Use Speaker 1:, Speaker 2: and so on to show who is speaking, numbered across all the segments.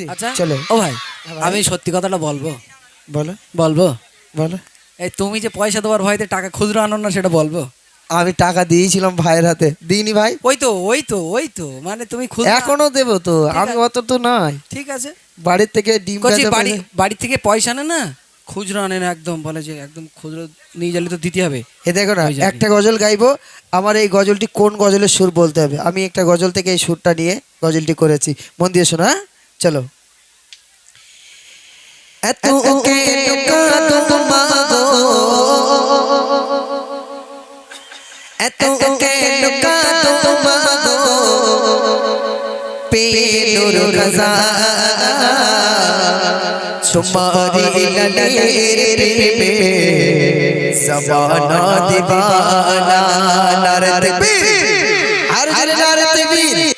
Speaker 1: রে।
Speaker 2: আচ্ছা
Speaker 1: চলো।
Speaker 2: ও ভাই আমি সত্যি কথাটা বলব।
Speaker 1: বলো।
Speaker 2: বলব?
Speaker 1: বলো।
Speaker 2: এই তুমি যে পয়সা দেওয়ার ভয়তে টাকা খুচরো আনো না সেটা বলব?
Speaker 1: আমি টাকা দিয়েছিলাম ভাইয়ের হাতে। দিইনি ভাই।
Speaker 2: ওই তো ওই তো ওই তো মানে তুমি
Speaker 1: এখনও দেবো তো আমি অত তো নাই
Speaker 2: ঠিক আছে।
Speaker 1: বাড়ির থেকে ডিম
Speaker 2: বাড়ি থেকে পয়সা আনে না খুচরো আনে না একদম বলে যে একদম খুচরো নিয়ে গেলে তো দিতে হবে।
Speaker 1: এ দেখো না একটা গজল গাইবো আমার এই গজলটি কোন গজলের সুর বলতে হবে? আমি একটা গজল থেকে এই সুরটা নিয়ে গজলটি করেছি। মন দিয়ে শোনো হ্যাঁ? চলো। এত এত পেনুর খাজানা তোমারি লালের প্রেমে। জমানা দিবানা। নারদ আর জোরে নারদ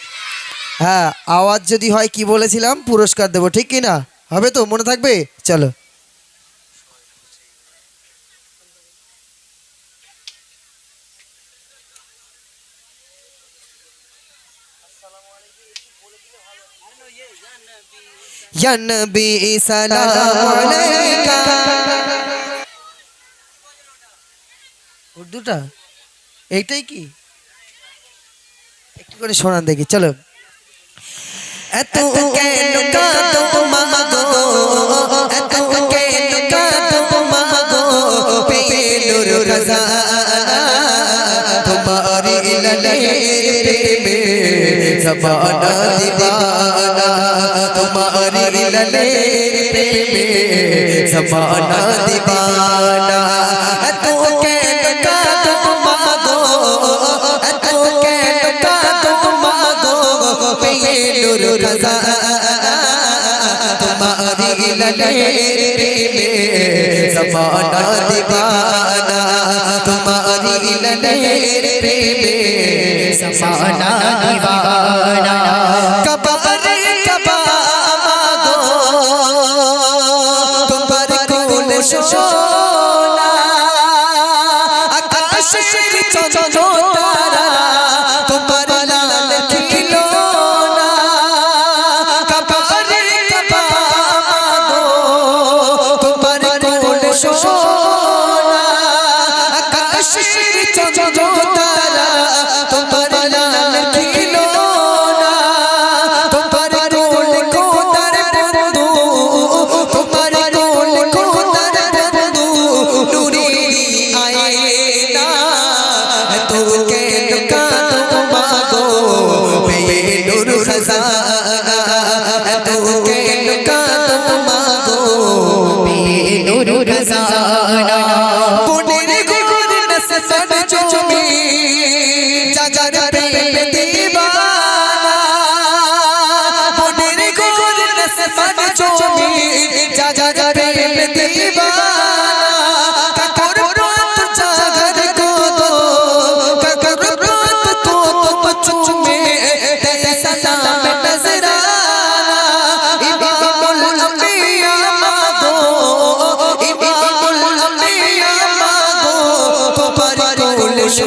Speaker 1: হ্যাঁ আওয়াজ যদি হয় কি বলেছিলাম? পুরস্কার দেবো, ঠিক কি না? হবে তো? মনে থাকবে? চলো। উর্দুটা? এইটাই কি? একটু করে শোনান দেখি, চলো। এত কেন কাঁদো মাগো এত কেন কাঁদো মাগো পেলুর খাজানা তোমারি লালের প্রেমে জবানা দিবানা। তোমারি লালের প্রেমে জবানা দিবানা তোমারি লালের প্রেমে জবানা দিবানা কবরে কবা মাগো তোমার কোল সোনা চন্দ্র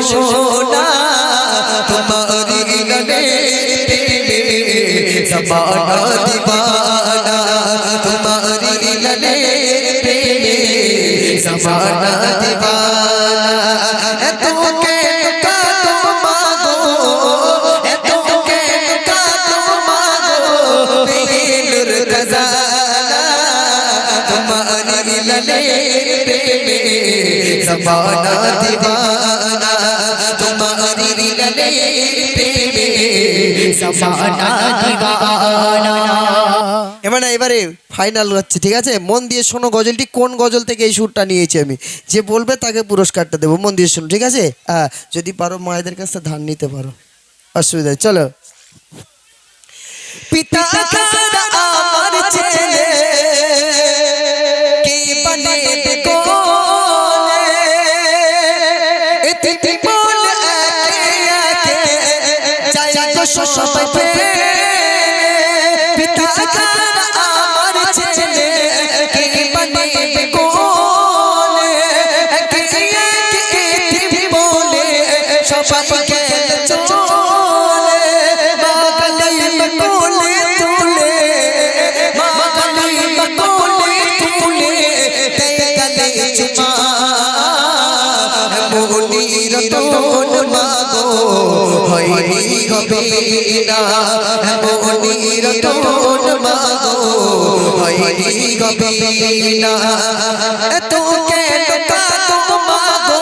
Speaker 1: সোনা তোমারি গলে জমানা দিবানা তোমারি গলে জমানা দিবানা। এত কেন কাঁদো লালে না এবারে এবারে ফাইনাল হচ্ছে ঠিক আছে মন দিয়ে শোনো গজলটি কোন গজল থেকে এই সুরটা নিয়েছি আমি যে বলবে তাকে পুরস্কারটা দেবো মন দিয়ে শোনো ঠিক আছে হ্যাঁ যদি পারো মায়েদের কাছ থেকে ধান নিতে পারো অসুবিধা চলো পিতা সবাই পিতা আমার ছেলে কে বানাবে কোলে একে বলে সবাই হয়নি হবে না এমনই রতন মাগো। হয়নি হবে না এত কেন কাতো মাগো?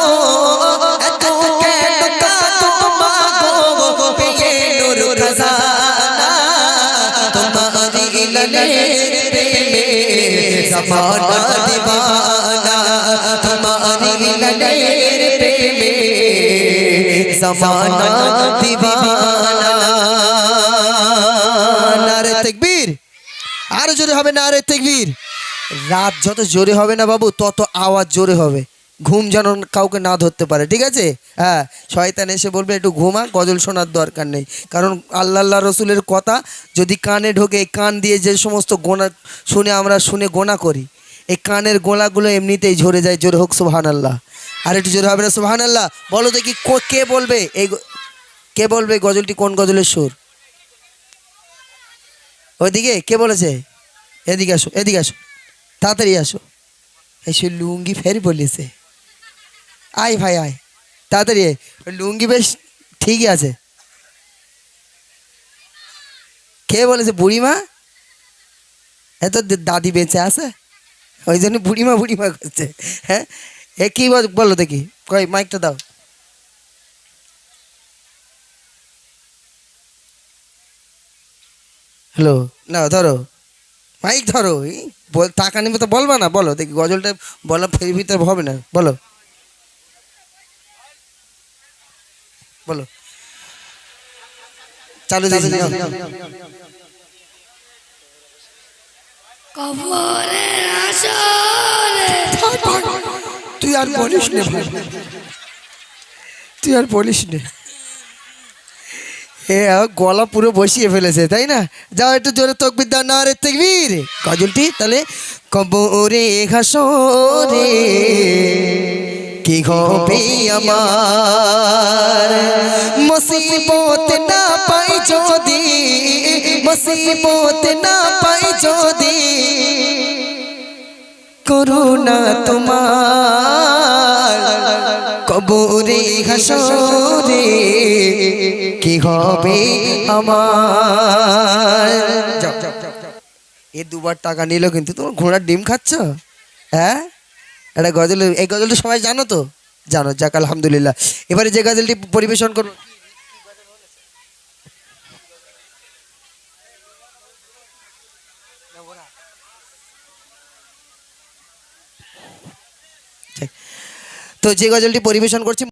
Speaker 1: এত কেন কাতো মাগো? পেয়ে নূর খজানা, তোমারি ললে প্রেমে জমানা দিবানা, তোমারি ললে প্রেমে নারে আরও জোরে হবে না আরে তেকবীর। রাত যত জোরে হবে না বাবু, তত আওয়াজ জোরে হবে। ঘুম যেন কাউকে না ধরতে পারে, ঠিক আছে? হ্যাঁ শয়তান এসে বলবে, একটু ঘুমা, গজল শোনার দরকার নেই। কারণ আল্লাহ আল্লাহ রসুলের কথা, যদি কানে ঢোকে কান দিয়ে যে সমস্ত গোনা শুনে আমরা শুনে গোনা করি, এই কানের গোলাগুলো এমনিতেই ঝরে যায়, জোরে হোক সুবহান আল্লাহ আর একটু জোরে হবে না সুবহান আল্লাহ বলো দেখি কো- বলবে এই কে বলবে গজলটি কোন গজলের সুর? ওইদিকে কে বলেছে? এদিকে আসো এদিকে আসো। তাড়াতাড়ি আসো। এই এসে লুঙ্গি ফের বলেছে। আয় ভাই, আয়। তাড়াতাড়ি। লুঙ্গি বেশ ঠিকই আছে। কে বলেছে, বুড়িমা? এত দাদি বেঁচে আছে। ওই জন্য বুড়িমা বুড়িমা করছে। হ্যাঁ? এ কি বলো দেখি। কই মাইকটা দাও। হ্যালো না ধরো। মাইক ধরো টাকা নেবে তো বলবা না বলো। দেখি গজলটা বলা ফের ভিতরে হবে না বলো। বলো। চালু দিয়েছি।
Speaker 3: কবরের আসরে।
Speaker 1: তুই আর বলিস নে তুই আর বলিস নে। এ গলা পুরো বসিয়ে ফেলেছে, তাই না? যাও একটু জোরে তকবির দাও না রে তকবির। গজলটি তাহলে কবরে ঘাসরে কি হবে আমার? মুসিবত না পাই যদি, মুসিবত না পাই যদি। করুণা তোমার। কবরে ঘাসরে কি হবে আমার। এ দুবার টাকা নিল কিন্তু তোমার ঘোড়ার ডিম খাচ্ছ? হ্যাঁ? এটা গজল, এই গজলটা সবাই জানো তো? জানো, যাক, আলহামদুলিল্লাহ। এবারে যে গজলটি পরিবেশন করব তো যে গজলটি পরিবেশন করছি